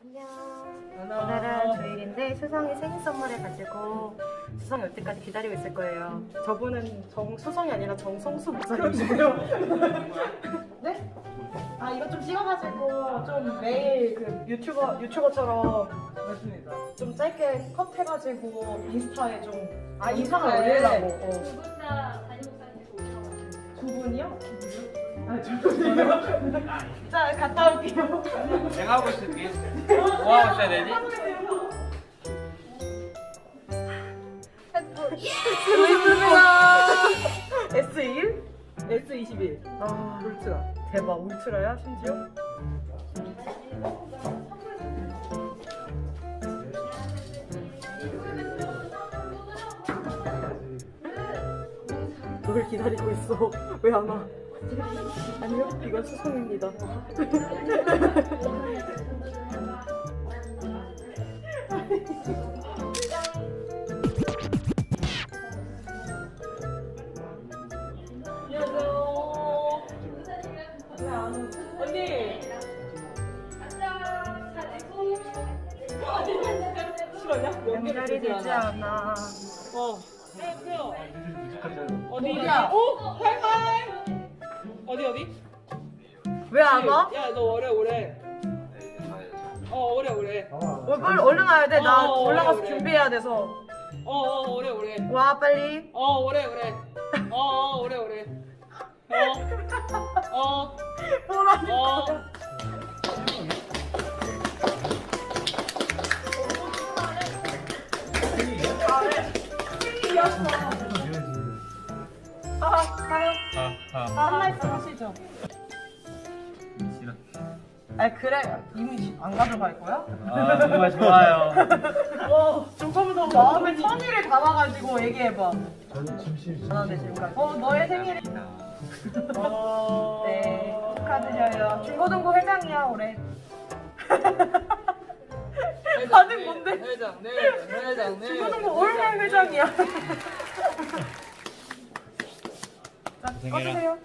안녕. 오늘은 주일인데 수성이 생일 선물을 가지고 수성이 올 때까지 기다리고 있을 거예요. 저분은 정수성이 아니라 정성수 목사님이시고요. 네? 아 이거 좀 찍어가지고 좀 매일 그 유튜버 유튜버처럼 맞습니다. 좀 짧게 컷 해가지고 인스타에 좀 아 인상을 네. 올리려고. 어. 두분다 단임사에서 오셔가지고 두 분이요? 아? 자, 갔다 올게요. 내가 하고 있을게. 뭐 하고 있어야 되지? S1? S21. 아, 울트라. 대박. 울트라야, 심지어? 널 기다리고 있어. 왜 안 와? 아니요, 이건 수성입니다. 안녕하세요. 언니. 싫어냐? 연결이 되지 않아. 어. 안녕하세요. 어디? 어디야? 어? 하이하이. 왜 안 와? 야, 너 오래 오래. 어, 오래 오래. 어, 빨리 얼른 와야 돼. 나 어, 올라가서 그래, 그래. 준비해야 돼서. 어, 어, 오래 오래. 와, 빨리. 어, 오래 오래. 어, 어, 오래 오래. 어. 어. 어. 아, 가요. 아, 아, 한 말씀 하시죠. 아, 그래. 이미 안 가져갈 거야? 아, 정말 좋아요. 와, 조금 더 마음에 천일을 담아가지고 얘기해봐. 저는 짐실. 전화대 지금까지. 어, 너의 생일이. 어. 네, 축하드려요. 중고등부 회장이야, 올해. 반응 뭔데? 회장, 네, 회장, 네. 중고등부 올해 회장이야. 자. 꺼주세요.